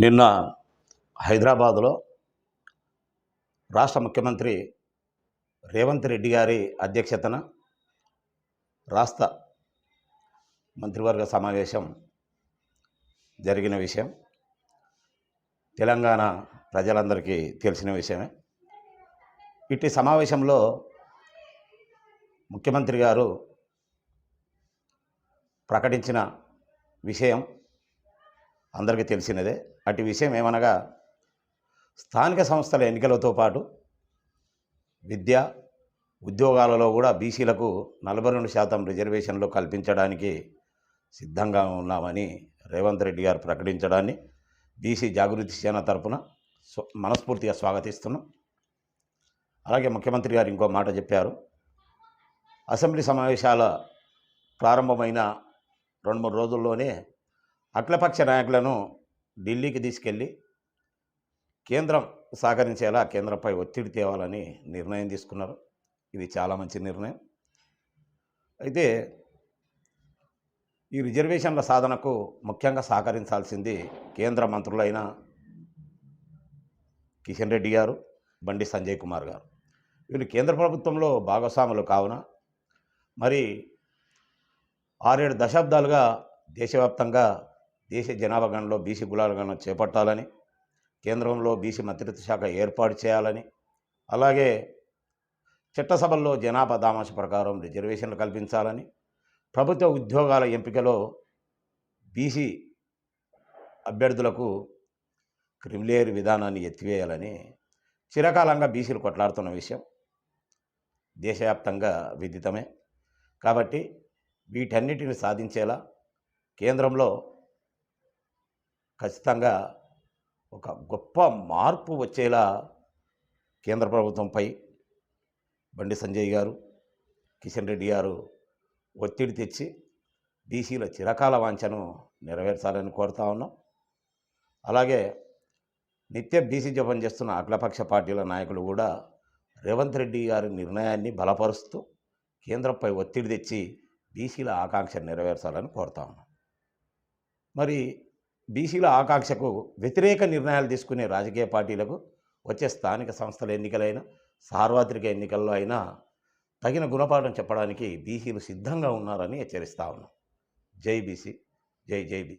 నిన్న హైదరాబాదులో రాష్ట్ర ముఖ్యమంత్రి రేవంత్ రెడ్డి గారి అధ్యక్షతన రాష్ట్ర మంత్రివర్గ సమావేశం జరిగిన విషయం. తెలంగాణ ప్రజలందరికీ తెలిసిన విషయమే. ఇట్టి సమావేశంలో ముఖ్యమంత్రి గారు ప్రకటించిన విషయం అందరికీ తెలిసినదే. అటు విషయం ఏమనగా స్థానిక సంస్థల ఎన్నికలతో పాటు విద్య ఉద్యోగాలలో కూడా బీసీలకు నలభై రెండు శాతం రిజర్వేషన్లు కల్పించడానికి సిద్ధంగా ఉన్నామని రేవంత్ రెడ్డి గారు ప్రకటించడాన్ని బీసీ జాగృతి సేన తరపున మనస్ఫూర్తిగా స్వాగతిస్తున్నాం. అలాగే ముఖ్యమంత్రి గారు ఇంకో మాట చెప్పారు. అసెంబ్లీ సమావేశాల ప్రారంభమైన రెండు మూడు రోజుల్లోనే అఖిలపక్ష నాయకులను ఢిల్లీకి తీసుకెళ్ళి కేంద్రం సహకరించేలా కేంద్రంపై ఒత్తిడి తేవాలని నిర్ణయం తీసుకున్నారు. ఇది చాలా మంచి నిర్ణయం. అయితే ఈ రిజర్వేషన్ల సాధనకు ముఖ్యంగా సహకరించాల్సింది కేంద్ర మంత్రులైన కిషన్ రెడ్డి గారు బండి సంజయ్ కుమార్ గారు. వీళ్ళు కేంద్ర ప్రభుత్వంలో భాగస్వాములు కావున మరి ఆరేడు దశాబ్దాలుగా దేశవ్యాప్తంగా దేశ జనాభా గణనలో బీసీ కులాల గణన చేపట్టాలని కేంద్రంలో బీసీ మంత్రిత్వ శాఖ ఏర్పాటు చేయాలని అలాగే చట్టసభల్లో జనాభా దామాష ప్రకారం రిజర్వేషన్లు కల్పించాలని ప్రభుత్వ ఉద్యోగాల ఎంపికలో బీసీ అభ్యర్థులకు క్రిమిలేరు విధానాన్ని ఎత్తివేయాలని చిరకాలంగా బీసీలు కొట్లాడుతున్న విషయం దేశవ్యాప్తంగా విదితమే. కాబట్టి వీటన్నిటిని సాధించేలా కేంద్రంలో ఖచ్చితంగా ఒక గొప్ప మార్పు వచ్చేలా కేంద్ర ప్రభుత్వంపై బండి సంజయ్ గారు కిషన్ రెడ్డి గారు ఒత్తిడి తెచ్చి బీసీల చిరకాల వాంఛను నెరవేర్చాలని కోరుతా ఉన్నాం. అలాగే నిత్య బీసీ జపం చేస్తున్న అఖిలపక్ష పార్టీల నాయకులు కూడా రేవంత్ రెడ్డి గారి నిర్ణయాన్ని బలపరుస్తూ కేంద్రంపై ఒత్తిడి తెచ్చి బీసీల ఆకాంక్ష నెరవేర్చాలని కోరుతా ఉన్నాం. మరి బీసీల ఆకాంక్షకు వ్యతిరేక నిర్ణయాలు తీసుకునే రాజకీయ పార్టీలకు వచ్చే స్థానిక సంస్థల ఎన్నికలైనా సార్వత్రిక ఎన్నికల్లో అయినా తగిన గుణపాఠం చెప్పడానికి బీసీలు సిద్ధంగా ఉన్నారని హెచ్చరిస్తా ఉన్నాం. జై బీసీ జై జై బీ